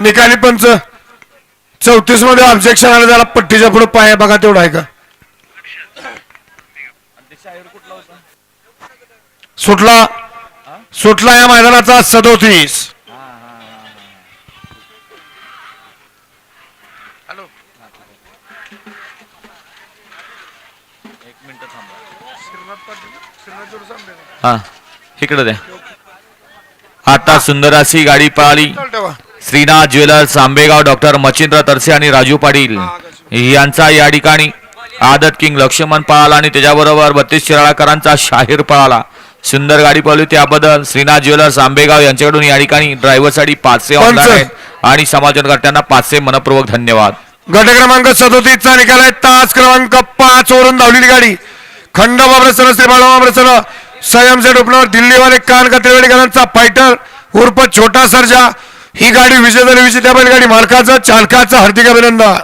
निकाली पंच. चौतीसमध्ये ऑब्जेक्शन आलं त्याला पट्टीच्या पुढे पाय बघा तेवढा आहे का सुटला. सुटला या मैदानाचा सदोतीस. हा इकडे द्या. आता सुंदर अशी गाडी पळाली. श्रीनाथ ज्वेलर्स आंबेगाव डॉक्टर मच्छिंद्र तरसे आणि राजू पाटील. यांचा या ठिकाणी आदत किंग लक्ष्मण पळाला आणि त्याच्याबरोबर बत्तीस शिराळाकरांचा शाहीर पळाला सुंदर गाडी पळवली त्याबद्दल श्रीनाथ ज्वेलर्स आंबेगाव यांच्याकडून या ठिकाणी ड्रायव्हरसाठी पाचशे आहेत आणि समाजकर्त्यांना पाचशे मनपूर्वक धन्यवाद. गट क्रमांक सदोतीस चा निकाल आहे. तास क्रमांक पाच वरून धावलेली गाडी. खंड बाबरसर श्री बाळाबाबरसर संयमसेठ उपनवर दिल्लीवाले कान कत्रेवाडीकरांचा फायटर उर्फ छोटा सर्जा. ही गाडी विजय झाली विजय त्या बैलगाडी मालकाचा चालकाचा हार्दिक अभिनंदन.